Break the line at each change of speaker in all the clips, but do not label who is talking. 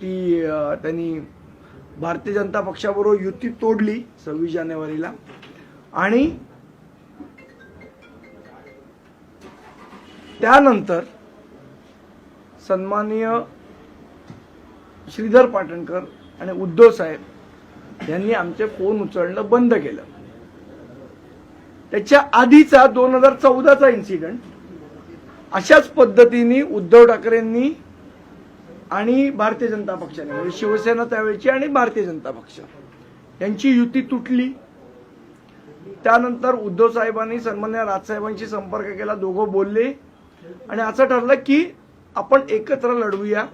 ती त्यांनी भारतीय जनता पक्षाबरोबर युती तोडली सव्वीस जानेवारीला. आणि त्यानंतर सन्माननीय श्रीधर पाटणकर आणि उद्धव साहेब यांनी आमचे फोन उचलणं बंद केलं. त्याच्या आधीचा दोन हजार चौदाचा इन्सिडेंट अशाच पद्धतीने उद्धव ठाकरेंनी आणि भारतीय जनता पक्षाने म्हणजे शिवसेना त्यावेळची आणि भारतीय जनता पक्ष. यांची युती तुटली. त्यानंतर उद्धव साहेबांनी सन्मान्य राजसाहेबांशी संपर्क केला दोघं बोलले. आणि असं ठरलं की आपण एकत्र लढवूया.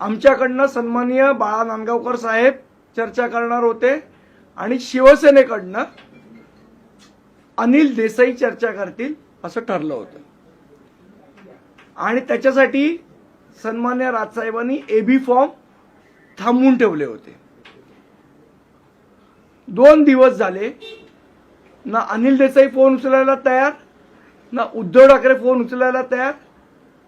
आमच्याकडनं सन्माननीय बाळा नांदगावकर साहेब चर्चा करणार होते. आणि शिवसेनेकडनं अनिल देसाई चर्चा करतील असं ठरलं होतं. आणि त्याच्यासाठी सन्मान्य राजसाहेबांनी एबी फॉर्म थांबवून ठेवले होते. दोन दिवस झाले ना अनिल देसाई फोन उचलायला तयार ना उद्धव ठाकरे फोन उचलायला तयार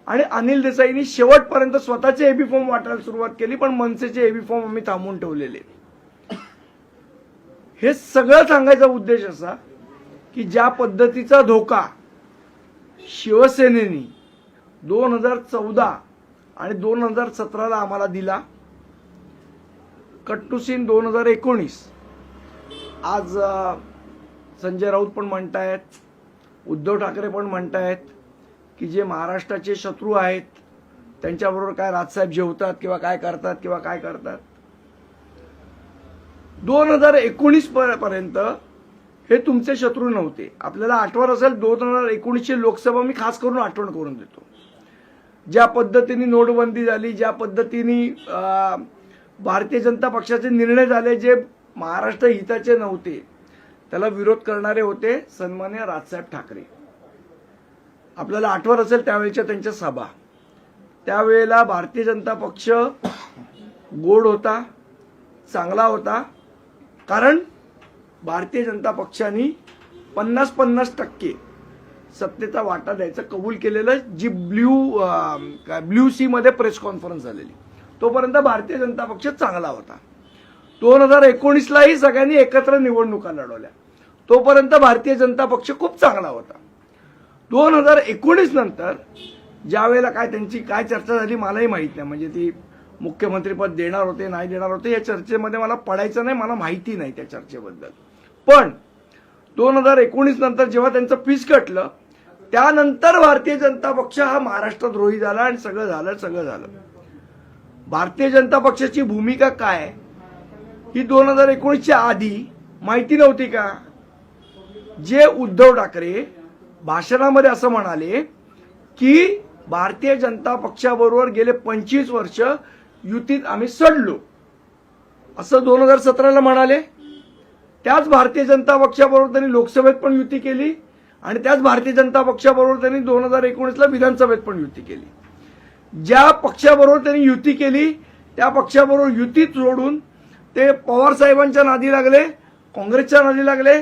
आणि अनिल देसाईंनी शेवटपर्यंत स्वतःचे एबी फॉर्म वाटायला सुरुवात केली पण मनसेचे एबी फॉर्म आम्ही थांबवून ठेवलेले. हे सगळं सांगायचा उद्देश असा की ज्या पद्धतीचा धोका शिवसेनेनी दोन हजार चौदा आणि दोन हजार सतराला आम्हाला दिला. कट टू सीन दोन हजार एकोणीस. आज संजय राऊत पण म्हणतायत उद्धव ठाकरे पण म्हणतायत की जे महाराष्ट्राचे शत्रू आहेत त्यांच्याबरोबर काय राजसाहेब जेवतात किंवा काय करतात किंवा काय करतात. दोन हजार एकोणीस पर्यंत हे तुमचे शत्रू नव्हते. आपल्याला आठवण असेल दोन हजार एकोणीसची लोकसभा मी खास करून आठवण करून देतो. ज्या पद्धतीने नोटबंदी झाली ज्या पद्धतीने भारतीय जनता पक्षाचे निर्णय झाले जे महाराष्ट्र हिताचे नव्हते त्याला विरोध करणारे होते सन्मान्य राजसाहेब ठाकरे. आपल्याला आठवत असेल त्यावेळेच्या त्यांच्या सभा. त्यावेळेला भारतीय जनता पक्ष गोड होता चांगला होता कारण भारतीय जनता पक्षाने पन्नास पन्नास टक्के सत्तेचा वाटा द्यायचं कबूल केलेलं जी ब्ल्यू काय ब्ल्यू सी मध्ये प्रेस कॉन्फरन्स झालेली. तोपर्यंत भारतीय जनता पक्ष चांगला होता. दोन हजार एकोणीसलाही सगळ्यांनी एकत्र निवडणुका लढवल्या. तोपर्यंत भारतीय जनता पक्ष खूप चांगला होता. दोन हजार एकोणीस नंतर ज्या वेळेला काय त्यांची काय चर्चा झाली मलाही माहीत नाही. म्हणजे ती मुख्यमंत्रीपद देणार होते नाही देणार होते या चर्चेमध्ये मला पडायचं नाही मला माहिती नाही त्या चर्चेबद्दल. पण दोन हजार एकोणीस नंतर जेव्हा त्यांचं पीस कटलं त्यानंतर भारतीय जनता पक्ष हा महाराष्ट्रद्रोही झाला आणि सगळं झालं सगळं झालं. भारतीय जनता पक्षाची भूमिका काय? ही दोन हजार एकोणीसच्या आधी माहिती नव्हती का? जे उद्धव ठाकरे भाषणामध्ये असं म्हणाले की भारतीय जनता पक्षाबरोबर गेले पंचवीस वर्ष युतीत आम्ही सडलो. असं दोन हजार सतराला म्हणाले. त्याच भारतीय जनता पक्षाबरोबर त्यांनी लोकसभेत पण युती केली आणि त्याच भारतीय जनता पक्षाबरोबर त्यांनी दोन हजार एकोणीसला विधानसभेत पण युती केली. ज्या पक्षाबरोबर त्यांनी युती केली त्या पक्षाबरोबर युती सोडून ते पवार साहेबांच्या नादी लागले काँग्रेसच्या नादी लागले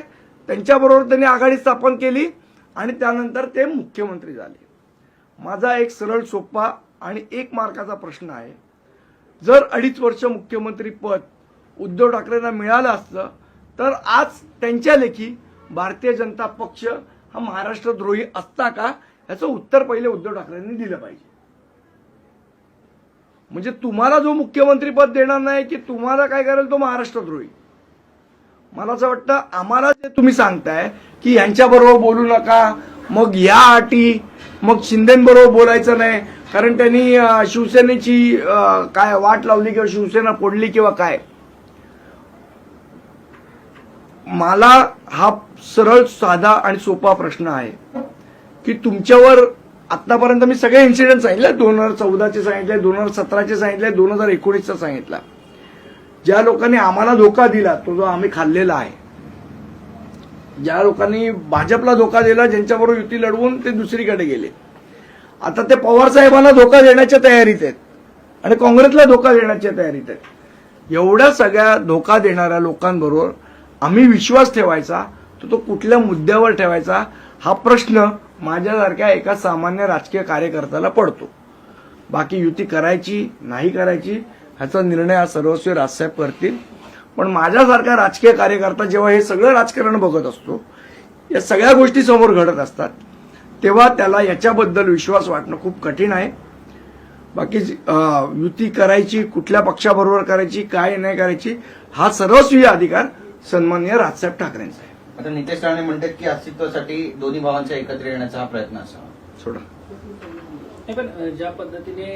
त्यांच्याबरोबर त्यांनी आघाडी स्थापन केली आणि त्यानंतर ते मुख्यमंत्री झाले. माझा एक सरळ सोपा आणि एक मार्काचा प्रश्न आहे. जर अडीच वर्ष मुख्यमंत्री पद उद्धव ठाकरेंना मिळालं असतं तर आज त्यांच्या लेखी भारतीय जनता पक्ष हा महाराष्ट्रद्रोही असता का? याचं उत्तर पहिले उद्धव ठाकरेंनी दिलं पाहिजे. म्हणजे तुम्हाला जो मुख्यमंत्री पद देणार नाही की तुम्हाला काय करेल तो महाराष्ट्रद्रोही? मला असं वाटतं आम्हाला जे तुम्ही सांगताय की यांच्याबरोबर बोलू नका मग या अटी मग शिंदेबरोबर बोलायचं नाही कारण त्यांनी शिवसेनेची काय वाट लावली किंवा शिवसेना फोडली किंवा काय? मला हा सरळ साधा आणि सोपा प्रश्न आहे की तुमच्यावर आतापर्यंत मी सगळे इन्सिडेंट सांगितले दोन हजार चौदाचे सांगितले दोन हजार सतराचे सांगितले दोन हजार एकोणीसचा सांगितला. ज्या लोकांनी आम्हाला धोका दिला तो जो आम्ही खाल्लेला आहे ज्या लोकांनी भाजपला धोका दिला ज्यांच्याबरोबर युती लढवून ते दुसरीकडे गेले. आता ते पवार साहेबांना धोका देण्याच्या तयारीत आहेत आणि काँग्रेसला धोका देण्याच्या तयारीत आहेत. एवढ्या सगळ्या धोका देणाऱ्या लोकांबरोबर आम्ही विश्वास ठेवायचा तर तो कुठल्या मुद्द्यावर ठेवायचा हा प्रश्न माझ्यासारख्या एका सामान्य राजकीय कार्यकर्त्याला पडतो. बाकी युती करायची नाही करायची ह्याचा निर्णय हा सर्वस्वी राजसाहेब करतील. पण माझ्यासारखा राजकीय कार्यकर्ता जेव्हा हे सगळं राजकारण बघत असतो या सगळ्या गोष्टी समोर घडत असतात तेव्हा त्याला याच्याबद्दल विश्वास वाटणं खूप कठीण आहे. बाकी युती करायची कुठल्या पक्षाबरोबर करायची काय नाही करायची हा सर्वस्वी अधिकार सन्माननीय राजसाहेब ठाकरेंचा आहे
आता नितेश राणे म्हणतात की अस्तित्वासाठी दोन्ही भावांच्या एकत्र येण्याचा हा प्रयत्न असावा.
सोडा.
नाही पण अ, ज्या पद्धतीने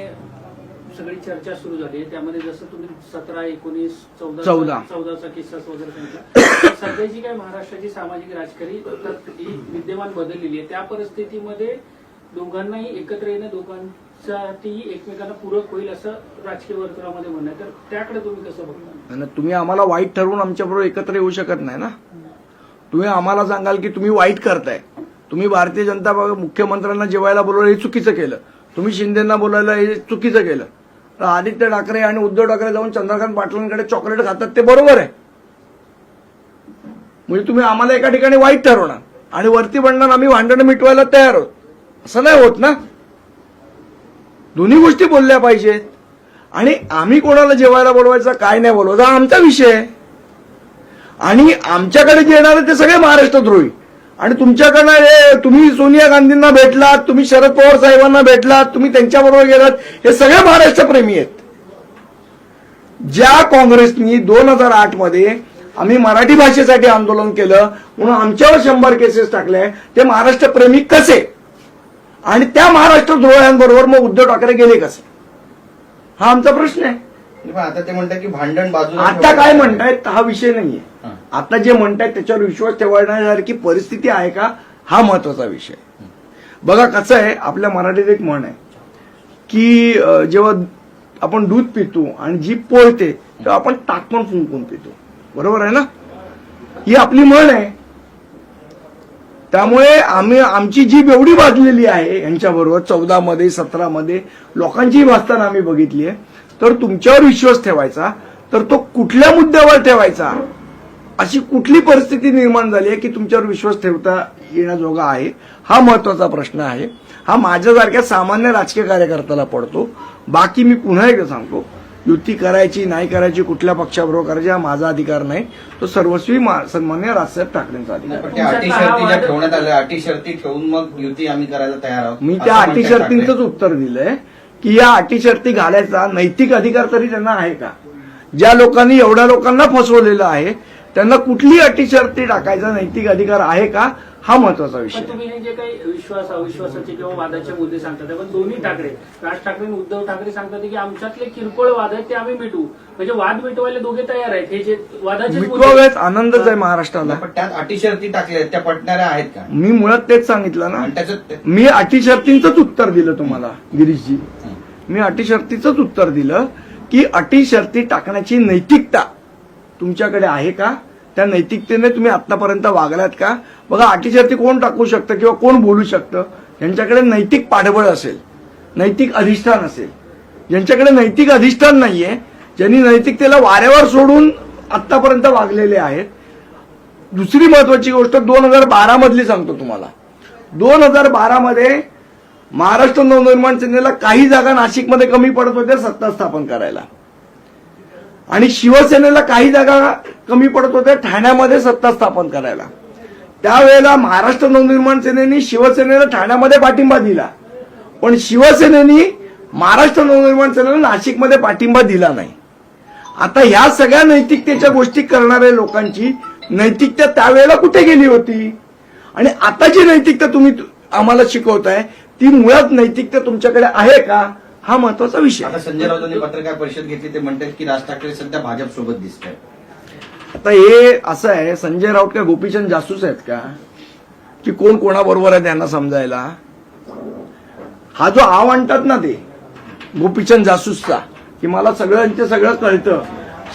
सगळी चर्चा सुरू झाली त्यामध्ये जसं तुम्ही सतरा एकोणीस चौदा
चौदा.
चौदाचा किस्सा वगैरे सांगितला सध्याची काय महाराष्ट्राची सामाजिक राजकारणी ही विद्यमान बदललेली आहे. त्या परिस्थितीमध्ये दोघांनाही एकत्र येणं दोघांसाठी एकमेकांना पूरक होईल असं राजकीय वर्तुळामध्ये म्हणणं आहे. तर त्याकडे तुम्ही कसं बघता?
आणि तुम्ही आम्हाला वाईट ठरवून आमच्याबरोबर एकत्र येऊ शकत नाही ना. तुम्ही आम्हाला सांगाल की तुम्ही वाईट करताय. तुम्ही भारतीय जनता मुख्यमंत्र्यांना जेवायला बोलवलं हे चुकीचं केलं. तुम्ही शिंदेना बोलायला हे चुकीचं केलं. तर आदित्य ठाकरे आणि उद्धव ठाकरे जाऊन चंद्रकांत पाटलांकडे चॉकलेट खातात ते बरोबर आहे. म्हणजे तुम्ही आम्हाला एका ठिकाणी वाईट ठरवणार आणि वरती म्हणणार आम्ही भांडणं मिटवायला तयार आहोत. असं नाही होत ना. दोन्ही गोष्टी बोलल्या पाहिजेत. आणि आम्ही कोणाला जेवायला बोलवायचं काय नाही बोलवायचा हा आमचा विषय. आहे आणि आमच्याकडे जे येणार ते सगळे महाराष्ट्रद्रोही आणि तुमच्याकडनं हे तुम्ही सोनिया गांधींना भेटलात तुम्ही शरद पवार साहेबांना भेटलात तुम्ही त्यांच्याबरोबर गेलात हे सगळे महाराष्ट्रप्रेमी आहेत. ज्या काँग्रेसनी दोन हजार आठमध्ये आम्ही मराठी भाषेसाठी आंदोलन केलं म्हणून आमच्यावर शंभर केसेस टाकले ते महाराष्ट्रप्रेमी कसे? आणि त्या महाराष्ट्र द्रोह्यांबरोबर मग उद्धव ठाकरे गेले कसे? हा आमचा प्रश्न आहे.
आता ते म्हणतात की भांडण बाजूला
आता काय. म्हणतायत हा विषय नाहीये. आता जे म्हणतायत त्याच्यावर विश्वास ठेवण्यासारखी परिस्थिती आहे का? हा महत्त्वाचा विषय बघा कसं आहे आपल्या मराठीत एक म्हण आहे की जेव्हा आपण दूध पितो आणि जीभ पोळते तेव्हा आपण टाकून फुंकून पितो. बरोबर आहे ना? ही आपली म्हण आहे. त्यामुळे आम्ही आमची जीभ एवढी भाजलेली आहे यांच्याबरोबर चौदा मध्ये सतरा मध्ये लोकांची भाजताना आम्ही बघितली आहे. तर तुमच्यावर विश्वास ठेवायचा तर तो कुठल्या मुद्द्यावर ठेवायचा अशी कुठली परिस्थिती निर्माण झाली आहे की तुमच्यावर विश्वास ठेवता येण्याजोगा आहे? हा महत्त्वाचा प्रश्न आहे. हा माझ्यासारख्या सामान्य राजकीय कार्यकर्त्याला पडतो. बाकी मी पुन्हा एकदा सांगतो युती करायची नाही करायची कुठल्या पक्षाबरोबर करायची हा माझा अधिकार नाही. तो सर्वस्वी सन्मान्य राजसाहेब ठाकरेंचा अधिकार
ठेवण्यात आल्या. अटी शर्ती ठेवून मग युती आम्ही करायला तयार आहोत.
मी त्या अटी. शर्तींचंच उत्तर दिलंय की या अटी शर्ती घालायचा नैतिक अधिकार तरी त्यांना आहे का? ज्या लोकांनी एवढ्या लोकांना फसवलेलं आहे त्यांना कुठली अटी शर्ती टाकायचा नैतिक अधिकार आहे का? हा महत्त्वाचा विषय
पण. तुम्ही हे जे काही विश्वास अविश्वासाचे किंवा वादाचे मुद्दे सांगतात पण दोन्ही ठाकरे. राज ठाकरे आणि उद्धव ठाकरे सांगतात की आमच्यातले किरकोळ वाद आहेत ते आम्ही मिटवू. म्हणजे वाद मिटवायला दोघे तयार आहेत. हे जे वादाचे
मिटवावेत आनंदच आहे महाराष्ट्राला.
पण त्यात अटी शर्ती टाकल्या आहेत, त्या पटणाऱ्या आहेत का?
मी मुळात तेच सांगितलं ना.
त्याच्यात
मी अटी शर्तींचंच उत्तर दिलं तुम्हाला गिरीशजी. मी अटी शर्तीचंच उत्तर दिलं की अटी शर्ती टाकण्याची नैतिकता तुमच्याकडे आहे का? त्या नैतिकतेने तुम्ही आतापर्यंत वागलात का? बघा अटीशर्ती कोण टाकू शकतं किंवा कोण बोलू शकतं? यांच्याकडे नैतिक पाठबळ असेल नैतिक अधिष्ठान असेल. ज्यांच्याकडे नैतिक अधिष्ठान नाहीये. ज्यांनी नैतिकतेला वाऱ्यावर सोडून आतापर्यंत वागलेले आहेत. दुसरी महत्वाची गोष्ट दोन हजार बारा मधली सांगतो तुम्हाला. दोन हजार बारा मध्ये महाराष्ट्र नवनिर्माण सेनेला काही जागा नाशिकमध्ये कमी पडत होत्या सत्ता स्थापन करायला. आणि शिवसेनेला काही जागा कमी पडत होत्या ठाण्यामध्ये सत्ता स्थापन करायला. त्यावेळेला महाराष्ट्र नवनिर्माण सेनेने शिवसेनेला ठाण्यामध्ये पाठिंबा दिला. पण शिवसेनेनी महाराष्ट्र नवनिर्माण सेनेला नाशिकमध्ये पाठिंबा दिला नाही. आता ह्या सगळ्या नैतिकतेच्या गोष्टी करणाऱ्या लोकांची नैतिकता त्यावेळेला कुठे गेली होती? आणि आता जी नैतिकता तुम्ही आम्हाला शिकवताय ती मुळात नैतिकता तुमच्याकडे आहे का? हा महत्त्वाचा विषय.
आता संजय राऊतांनी पत्रकार परिषद घेतली ते म्हणतात की राज ठाकरे सध्या भाजप सोबत दिसत आहेत
आता हे असं आहे संजय राऊत का गोपीचंद जासूस आहेत का? की कोण कोणाबरोबर आहे त्यांना समजायला? हा जो आव आणतात ना ते गोपीचंद जासूसचा की मला सगळ्यांचे सगळं कळतं.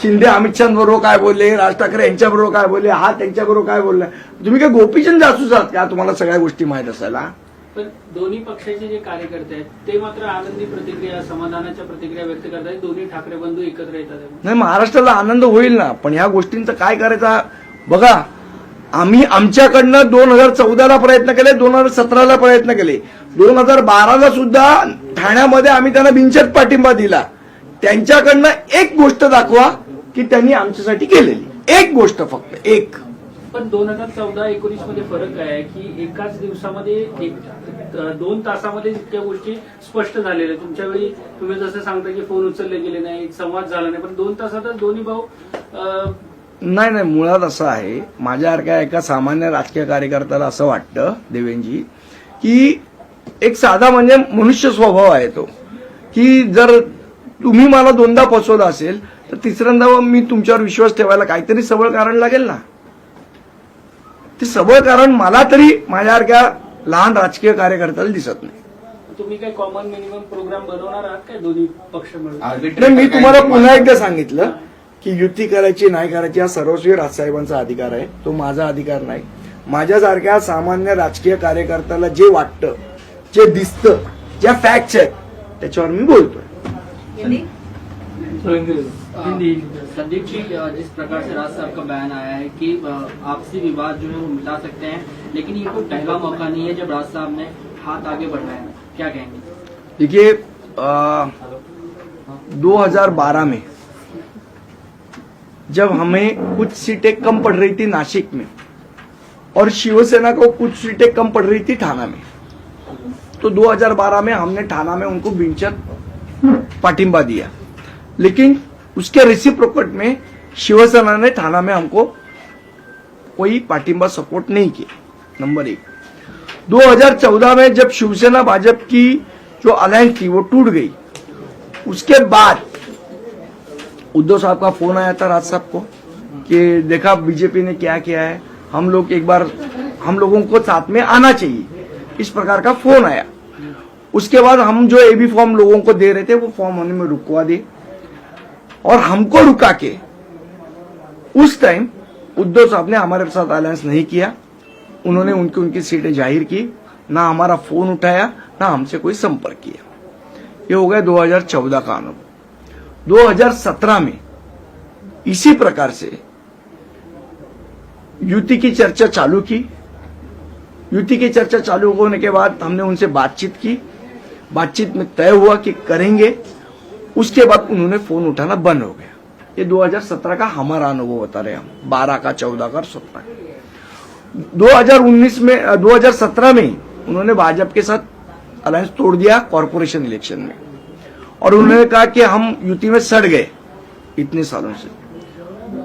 शिंदे अमित शाह बरोबर काय बोलले? राज ठाकरे यांच्याबरोबर काय बोलले? हा त्यांच्याबरोबर काय बोलला? तुम्ही काय गोपीचंद जासूस आहात का? तुम्हाला सगळ्या गोष्टी माहीत असायला?
पण दोन्ही पक्षाचे जे कार्यकर्ते आहेत ते मात्र आनंदी प्रतिक्रिया समाधानाच्या प्रतिक्रिया व्यक्त करतात. दोन्ही ठाकरे बंधू एकत्र येतात.
नाही महाराष्ट्राला आनंद होईल ना पण ह्या गोष्टींचा काय करायचा? बघा आम्ही आमच्याकडनं दोन हजार चौदाला प्रयत्न केले दोन हजार सतराला प्रयत्न केले. दोन हजार बाराला सुद्धा ठाण्यामध्ये आम्ही त्यांना बिनशर्त पाठिंबा दिला. त्यांच्याकडनं एक गोष्ट दाखवा की त्यांनी आमच्यासाठी केलेली. एक गोष्ट फक्त एक.
पण दोन हजार चौदा एकोणीसमध्ये फरक काय आहे की एकाच दिवसामध्ये एक दोन तासामध्ये इतक्या गोष्टी स्पष्ट झालेल्या आहेत. तुमच्या वेळी तुम्ही जसं सांगता की फोन उचलले गेले नाही संवाद झाला नाही पण दोन तासातच दोन्ही भाऊ
नाही नाही मुळात असं आहे. माझ्यासारख्या एका सामान्य राजकीय कार्यकर्त्याला असं वाटतं देवेंजी की एक साधा म्हणजे मनुष्य स्वभाव आहे तो. की जर तुम्ही मला दोनदा फसवलं असेल तर तिसऱ्यांदा मी तुमच्यावर विश्वास ठेवायला काहीतरी सबळ कारण लागेल ना. ते सबळ कारण मला तरी माझ्यासारख्या लहान राजकीय कार्यकर्त्याला दिसत नाही.
तुम्ही काय कॉमन मिनिमम प्रोग्राम बनवणार आहात काय दोन्ही पक्ष मिळून?
नाही मी तुम्हाला पुन्हा एकदा सांगितलं की युती करायची नाही करायची हा सर्वस्वी राजसाहेबांचा अधिकार आहे. तो माझा अधिकार नाही. माझ्यासारख्या सामान्य राजकीय कार्यकर्त्याला जे वाटतं जे दिसतं ज्या फॅक्ट्स आहेत त्याच्यावर मी बोलतोय.
संदीप जी जिस प्रकार से राज साहब का बयान आया है कि आपसी विवाद जो है वो मिटा सकते हैं लेकिन ये कोई पहला मौका नहीं है जब राज साहब ने हाथ आगे बढ़ाया। है क्या कहेंगे?
देखिए आ, 2012 में जब हमें कुछ सीटें कम पड़ रही थी नासिक में और शिवसेना को कुछ सीटें कम पड़ रही थी थाना में तो 2012 में हमने थाना में उनको बिनचक पाटिंबा दिया। लेकिन उसके रेसिप्रोकेट में शिवसेना ने थाना में हमको कोई पाटिंबा सपोर्ट नहीं किया नंबर एक। 2014 में जब शिवसेना भाजपा की जो अलायंस थी, वो टूट गई। उसके बाद उद्धव साहब का फ़ोन आया था राज साहब को कि देखा बीजेपी ने क्या किया है, हम लोग एक बार, हम लोगों को साथ में आना चाहिए। इस प्रकार का फ़ोन आया। उसके बाद हम जो एबी फॉर्म लोगों को दे रहे थे, वो फॉर्म में रुकवा दिए। और हमको रुका के उस टाइम उद्धव साहब ने हमारे साथ अलायंस नहीं किया। उन्होंने उनकी उनकी सीटें ज़ाहिर की, ना हमारा फ़ोन उठाया, ना हमसे कोई संपर्क किया। ये हो गया 2014 का अनुभव। 2017 में इसी प्रकार से युति की चर्चा चालू की। युति की चर्चा चालू होने के बाद हमने उनसे बातचीत की। बातचीत में तय हुआ कि करेंगे। उसके बाद उन्होंने फ़ोन उठाना बंद हो गया। ये 2017 का हमारा अनुभव बता रहे हम। 12 का 14 का और 17 का। 2019 में अ, 2017 में उन्होंने भाजपा के साथ अलायंस तोड़ दिया कॉरपोरेशन इलेक्शन में। और उन्होंने कहा कि हम युति में सड़ गए इतने सालों से।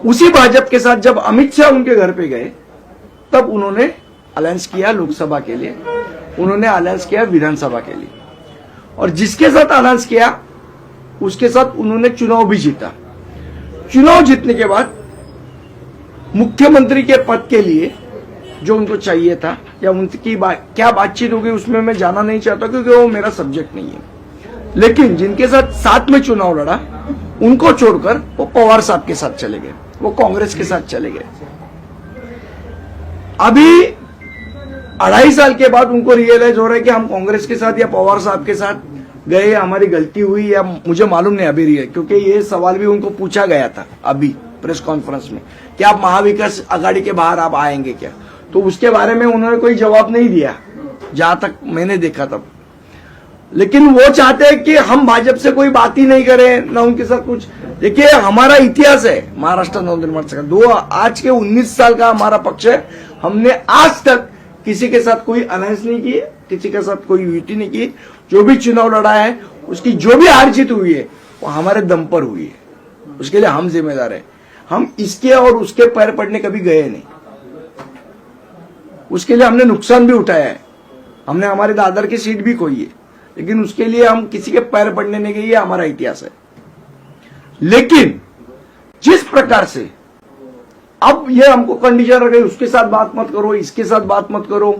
उसी भाजपा के साथ जब अमित शाह उनके घर पे गए तब उन्होंने अलायंस किया लोकसभा के लिए। उन्होंने अलायंस किया विधानसभा के लिए। और जिसके साथ अलायंस किया उसके साथ उन्होंने चुनाव भी जीता। चुनाव जीतने के बाद मुख्यमंत्री के पद के लिए जो उनको चाहिए था या उनकी बा, क्या बातचीत होगी उसमें मैं जाना नहीं चाहता क्योंकि वो मेरा सब्जेक्ट नहीं है। लेकिन जिनके साथ साथ में चुनाव लड़ा उनको छोड़कर वो पवार साहब के साथ चले गए वो कांग्रेस के साथ चले गए। अभी अढ़ाई साल के बाद उनको रियलाइज़ हो रहा है कि हम कांग्रेस के साथ या पवार साहब के साथ गए, हमारी गलती हुई या मुझे मालूम नहीं अभी रियल क्योंकि ये सवाल भी उनको पूछा गया था अभी, प्रेस कॉन्फ्रेंस में, कि आप महाविकास आघाड़ी के बाहर आप आएँगे क्या? तो उसके बारे में उन्होंने कोई जवाब नहीं दिया, जहाँ तक मैंने देखा तब लेकिन वो चाहते हैं कि हम भाजपा से कोई बात ही नहीं करें, ना उनके साथ कुछ। देखिए, हमारा इतिहास है, महाराष्ट्र नवनिर्माण संघ दो, आज के 19 साल का हमारा पक्ष है। हमने आज तक किसी के साथ कोई अलायंस नहीं की किसी के साथ कोई युति नहीं की। जो भी चुनाव लड़ा है, उसकी जो भी हार जीत हुई है, वो हमारे दम पर हुई है। उसके लिए हम जिम्मेदार है। हम इसके और उसके पैर पड़ने कभी गए नहीं। उसके लिए हमने नुकसान भी उठाया है। हमने हमारे दादर की सीट भी खोई है। लेकिन उसके लिए हम किसी के पैर पड़ने नहीं गए हमारा इतिहास है। लेकिन जिस प्रकार से अब ये हमको कंडीशन रख, उसके साथ बात मत करो, इसके साथ बात मत करो।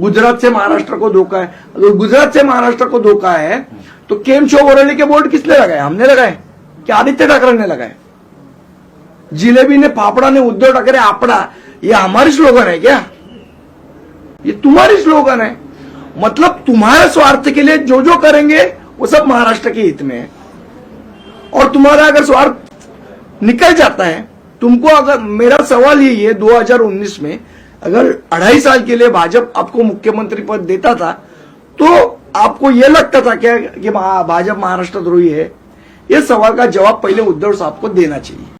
गुजरात से महाराष्ट्र को धोखा है। अगर गुजरात से महाराष्ट्र को धोखा है तो केम शो बोरेली के बोर्ड किसने लगाए? हमने लगाए। कि आदित्य ठाकरे ने लगाए? जिलेबी ने, फाफड़ा ने, उद्धव ठाकरे, आपड़ा। ये हमारी स्लोगन है क्या? ये तुम्हारी स्लोगन है। मतलब तुम्हारे स्वार्थ के लिए जो जो करेंगे, वो सब महाराष्ट्र के हित में है। और तुम्हारा अगर स्वार्थ निकल जाता है तुमको अगर मेरा सवाल यही है 2019 में अगर अढ़ाई साल के लिए भाजपा आपको मुख्यमंत्री पद देता था तो आपको यह लगता था क्या कि भाजपा महाराष्ट्र द्रोही है? ये सवाल का जवाब पहले उद्धव साहब को देना चाहिए।